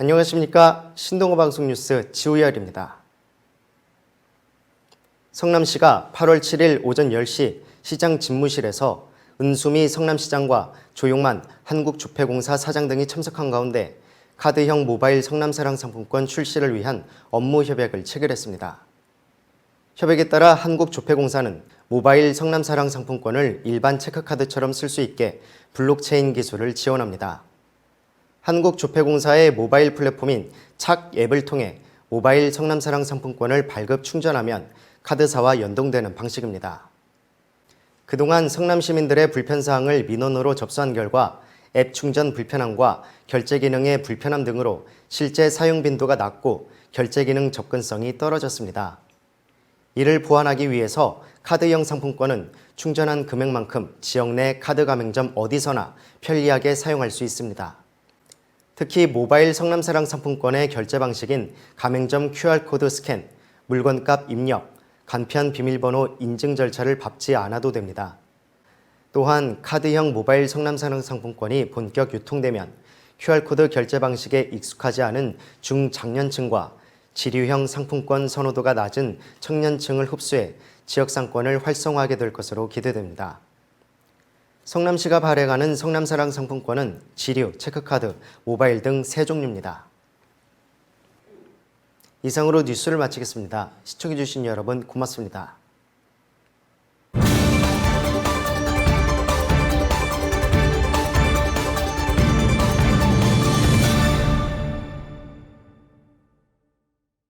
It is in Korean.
안녕하십니까. 신동호 방송 뉴스 지우열입니다. 성남시가 8월 7일 오전 10시 시장 집무실에서 은수미 성남시장과 조용만 한국주택공사 사장 등이 참석한 가운데 카드형 모바일 성남사랑 상품권 출시를 위한 업무 협약을 체결했습니다. 협약에 따라 한국조폐공사는 모바일 성남사랑 상품권을 일반 체크카드처럼 쓸 수 있게 블록체인 기술을 지원합니다. 한국조폐공사의 모바일 플랫폼인 착 앱을 통해 모바일 성남사랑 상품권을 발급 충전하면 카드사와 연동되는 방식입니다. 그동안 성남 시민들의 불편사항을 민원으로 접수한 결과 앱 충전 불편함과 결제 기능의 불편함 등으로 실제 사용 빈도가 낮고 결제 기능 접근성이 떨어졌습니다. 이를 보완하기 위해서 카드형 상품권은 충전한 금액만큼 지역 내 카드 가맹점 어디서나 편리하게 사용할 수 있습니다. 특히 모바일 성남사랑 상품권의 결제 방식인 가맹점 QR코드 스캔, 물건값 입력, 간편 비밀번호 인증 절차를 밟지 않아도 됩니다. 또한 카드형 모바일 성남사랑 상품권이 본격 유통되면 QR코드 결제 방식에 익숙하지 않은 중장년층과 지류형 상품권 선호도가 낮은 청년층을 흡수해 지역 상권을 활성화하게 될 것으로 기대됩니다. 성남시가 발행하는 성남사랑 상품권은 지류, 체크카드, 모바일 등 세 종류입니다. 이상으로 뉴스를 마치겠습니다. 시청해주신 여러분 고맙습니다.